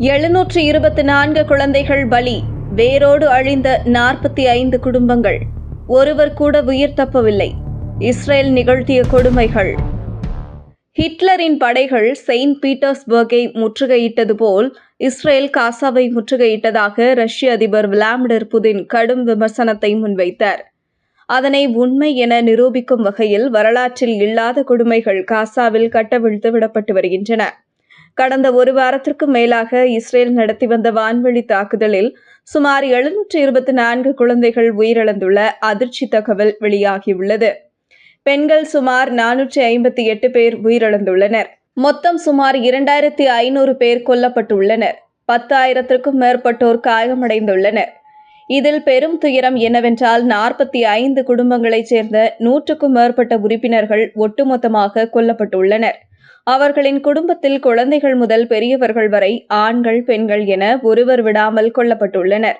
எழுநூற்று இருபத்தி நான்கு குழந்தைகள் பலி வேரோடு அழிந்த நாற்பத்தி ஐந்து குடும்பங்கள். ஒருவர் கூட உயிர் தப்பவில்லை. இஸ்ரேல் நிகழ்த்திய கொடுமைகள். ஹிட்லரின் படைகள் செயின்ட் பீட்டர்ஸ்பர்கை முற்றுகையிட்டது போல் இஸ்ரேல் காசாவை முற்றுகையிட்டதாக ரஷ்ய அதிபர் விளாடிமிர் புதின் கடும் விமர்சனத்தை முன்வைத்தார். அதனை உண்மை என நிரூபிக்கும் வகையில் வரலாற்றில் இல்லாத கொடுமைகள் காசாவில் கட்டவிழ்த்து விடப்பட்டு வருகின்றன. கடந்த ஒரு வாரத்திற்கும் மேலாக இஸ்ரேல் நடத்தி வந்த வான்வெளி தாக்குதலில் சுமார் எழுநூற்று இருபத்தி நான்கு குழந்தைகள் உயிரிழந்துள்ள அதிர்ச்சி தகவல் வெளியாகியுள்ளது. பெண்கள் சுமார் நானூற்றி ஐம்பத்தி எட்டு பேர் உயிரிழந்துள்ளனர். மொத்தம் சுமார் இரண்டாயிரத்தி ஐநூறு பேர் கொல்லப்பட்டுள்ளனர். பத்தாயிரத்திற்கும் மேற்பட்டோர் காயமடைந்துள்ளனர். இதில் பெரும் துயரம் என்னவென்றால் நாற்பத்தி ஐந்து குடும்பங்களைச் சேர்ந்த நூற்றுக்கும் மேற்பட்ட உறுப்பினர்கள் ஒட்டுமொத்தமாக கொல்லப்பட்டுள்ளனர். அவர்களின் குடும்பத்தில் குழந்தைகள் முதல் பெரியவர்கள் வரை ஆண்கள் பெண்கள் என ஒருவர் விடாமல் கொல்லப்பட்டுள்ளனர்.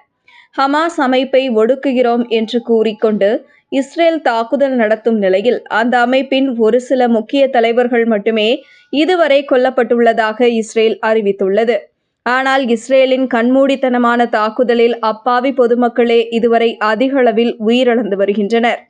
ஹமாஸ் அமைப்பை ஒடுக்குகிறோம் என்று கூறிக்கொண்டு இஸ்ரேல் தாக்குதல் நடத்தும் நிலையில் அந்த அமைப்பின் ஒரு சில முக்கிய தலைவர்கள் மட்டுமே இதுவரை கொல்லப்பட்டுள்ளதாக இஸ்ரேல் அறிவித்துள்ளது. ஆனால் இஸ்ரேலின் கண்மூடித்தனமான தாக்குதலில் அப்பாவி பொதுமக்களே இதுவரை அதிகளவில் உயிரிழந்து வருகின்றனர்.